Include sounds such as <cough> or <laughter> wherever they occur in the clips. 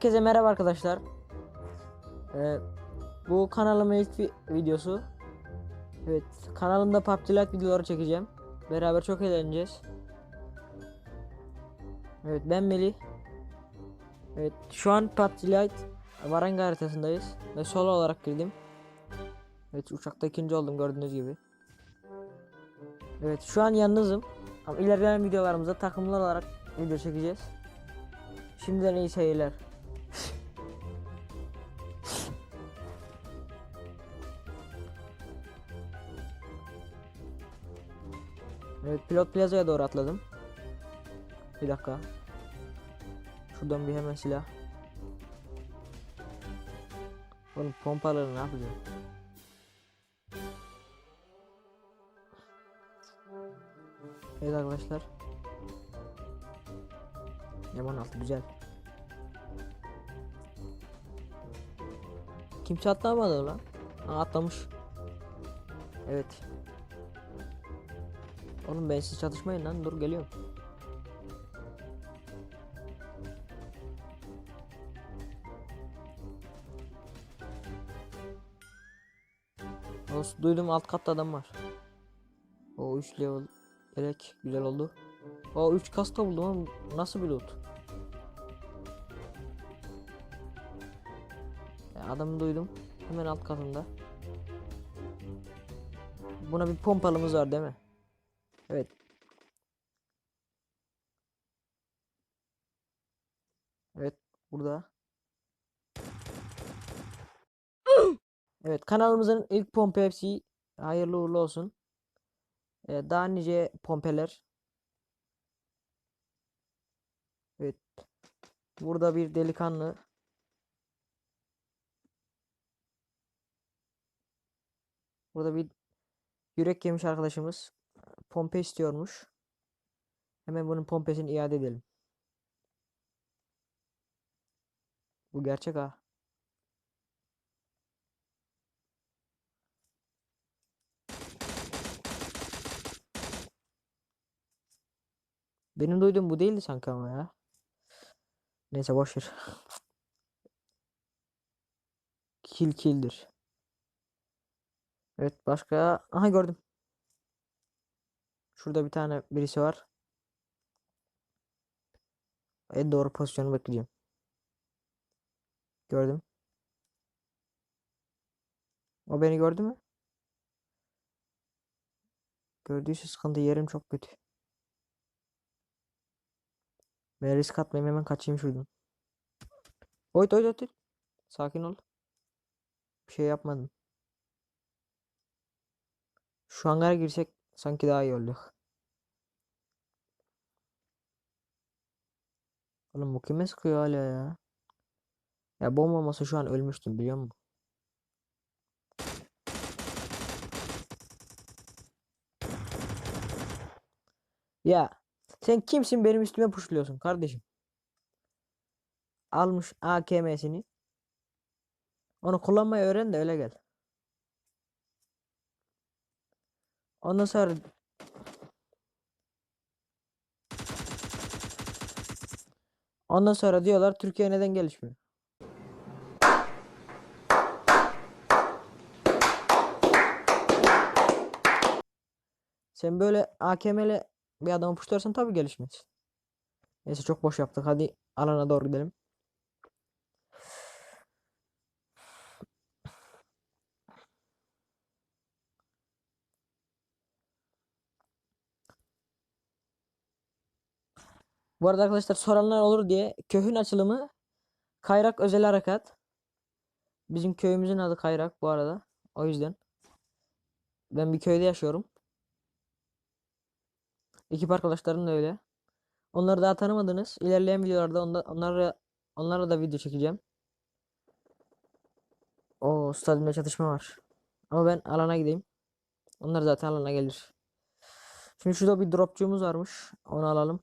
Herkese merhaba arkadaşlar. Ee, bu kanalımın ilk vi- videosu. Evet, kanalımda PUBG Lite videoları çekeceğim. Beraber çok eğleneceğiz. Evet, ben Melih. Evet, şu an PUBG Lite Varanga haritasındayız ve solo olarak girdim. Evet, uçakta ikinci oldum gördüğünüz gibi. Evet, şu an yalnızım. Ama ilerleyen videolarımızda takımlı olarak video çekeceğiz. Şimdiden iyi seyirler. Evet pilot plazaya doğru atladım. Bir dakika. Şuradan bir hemen silah. Oğlum pompaları ne yapacağım? Evet arkadaşlar. M16 güzel. Kimse atlamadı lan. Ha, atlamış. Evet. Oğlum ben siz çatışmayın lan dur geliyorum. Olsun, duydum alt katta adam var. O 3 level gerek güzel oldu. O 3 kasta buldum ama nasıl bir loot? Adamı duydum. Hemen alt katında. Buna bir pompalımız var değil mi? Evet. Evet burada. Evet kanalımızın ilk pompa hepsi hayırlı uğurlu olsun. Ee, daha nice pompeler. Evet. Burada bir delikanlı. Burada bir yürek yemiş arkadaşımız pompe istiyormuş. Hemen bunun pompesini iade edelim. Bu gerçek ha. Benim duyduğum bu değildi sanki ama ya. Neyse boş ver. <laughs> Kill kill'dir. Evet başka. Aha gördüm. Şurada bir tane birisi var. En doğru pozisyonu bekleyeceğim. Gördüm. O beni gördü mü? Gördüyse sıkıntı yerim çok kötü. Ben risk atmayayım hemen kaçayım şuradan. Oyt oyt. oyt. Sakin ol. Bir şey yapmadım. Şu hangara girsek sanki daha iyi olacak. Oğlum bu kime sıkıyor hala ya? Ya bomba olmasa şu an ölmüştüm biliyor musun? Ya sen kimsin benim üstüme puşluyorsun kardeşim? Almış AKM'sini. Onu kullanmayı öğren de öyle gel. Ondan sonra Ondan sonra diyorlar Türkiye neden gelişmiyor? Sen böyle AKM'le bir adamı puşlarsan tabii gelişmez. Neyse çok boş yaptık. Hadi alana doğru gidelim. Bu arada arkadaşlar soranlar olur diye köhün açılımı Kayrak Özel Harekat. Bizim köyümüzün adı Kayrak bu arada. O yüzden. Ben bir köyde yaşıyorum. Ekip arkadaşlarım da öyle. Onları daha tanımadınız. İlerleyen videolarda onda, onlara, onlara da video çekeceğim. O stadyumda çatışma var. Ama ben alana gideyim. Onlar zaten alana gelir. Şimdi şurada bir dropçuğumuz varmış. Onu alalım.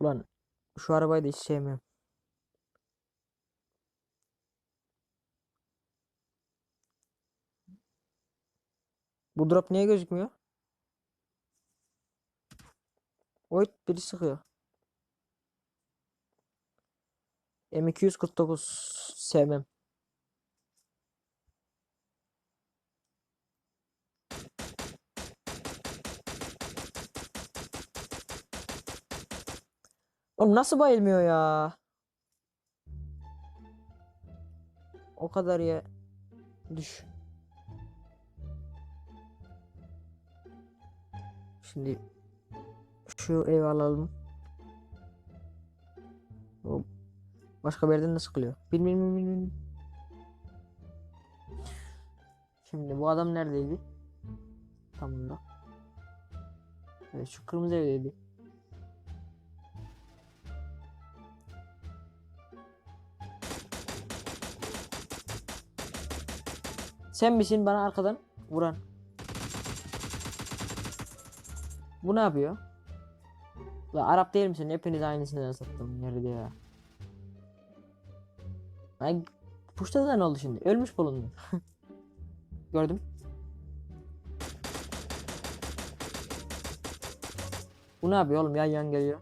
Ulan şu arabayı da hiç sevmiyorum. Bu drop niye gözükmüyor? Oy biri sıkıyor. M249 sevmem. Oğlum nasıl bayılmıyor ya? O kadar ya. Düş. Şimdi şu ev alalım. Hop. Başka bir yerden de sıkılıyor. Bin bin bin bin. Şimdi bu adam neredeydi? Tam da. Evet şu kırmızı evdeydi. Sen misin bana arkadan vuran? Bu ne yapıyor? La Arap değil misin? Hepiniz aynısını sattım nerede ya? Ay puşta da ne oldu şimdi? Ölmüş bulundu. <laughs> Gördüm. Bu ne yapıyor oğlum? Yan yan geliyor.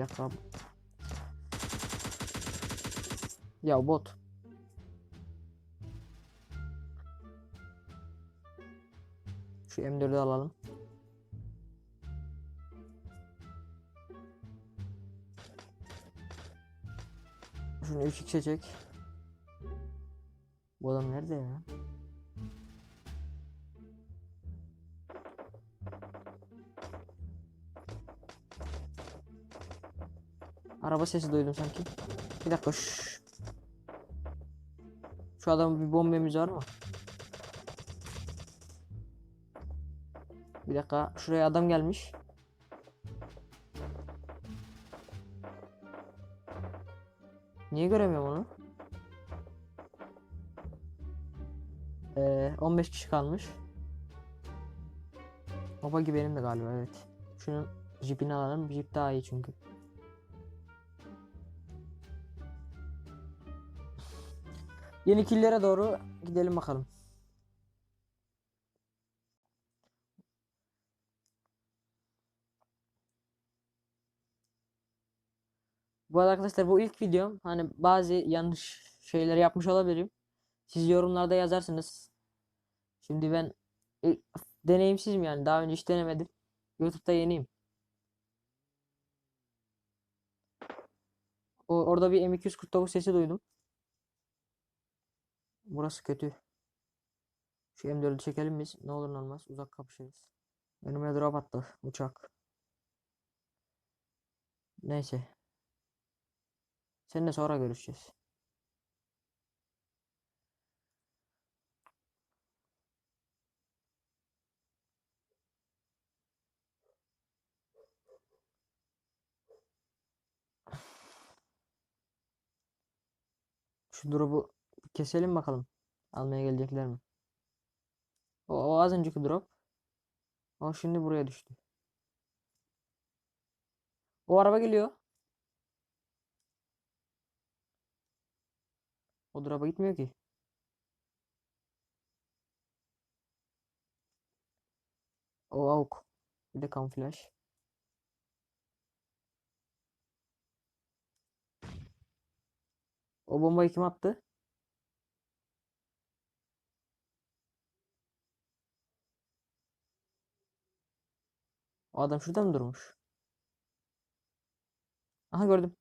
Dakika. Ya bot. Şu M4'ü alalım. Şunu 3x'e çek. Bu adam nerede ya? Araba sesi duydum sanki. Bir dakika şşş. Şu adamın bir bombemiz var mı? Bir dakika şuraya adam gelmiş. Niye göremiyorum onu? Ee, 15 kişi kalmış. O buggy benim de galiba evet. Şunun jipini alalım. Jip daha iyi çünkü. Yeni killere doğru gidelim bakalım. Bu arada arkadaşlar bu ilk videom. Hani bazı yanlış şeyler yapmış olabilirim. Siz yorumlarda yazarsınız. Şimdi ben e, deneyimsizim yani. Daha önce hiç denemedim. YouTube'da yeniyim. O, orada bir M249 sesi duydum. Burası kötü. Şu M4'ü çekelim biz. Ne olur ne olmaz. Uzak kapışırız. Önüme drop attı. Uçak. Neyse. Seninle sonra görüşeceğiz. Şu drop'u keselim bakalım. Almaya gelecekler mi? O, o az önceki drop. O şimdi buraya düştü. O araba geliyor. O drop'a gitmiyor ki. O AUK. Bir de kamuflaj. O bombayı kim attı? O adam şurada mı durmuş? Aha gördüm.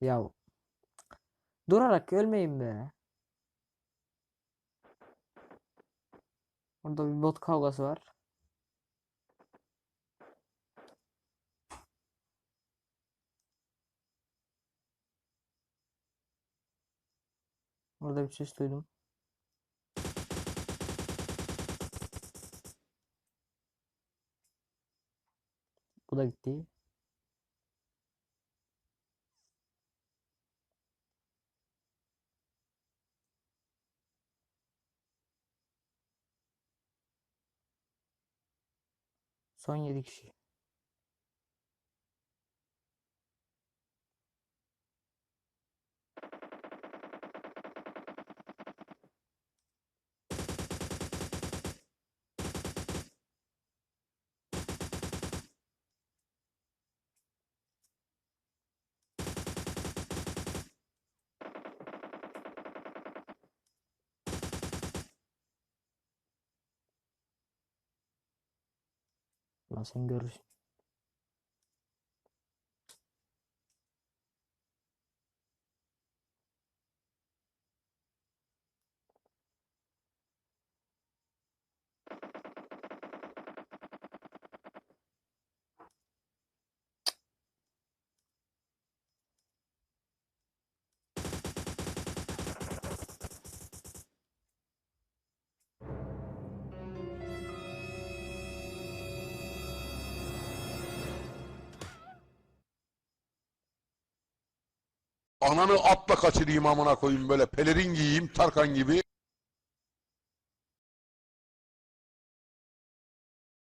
Ya durarak ölmeyin be. Orada bir bot kavgası var. Orada bir ses duydum. Bu da gitti. Son 7 kişi. Lan sen Ananı atla kaçırayım amına koyayım böyle pelerin giyeyim Tarkan gibi.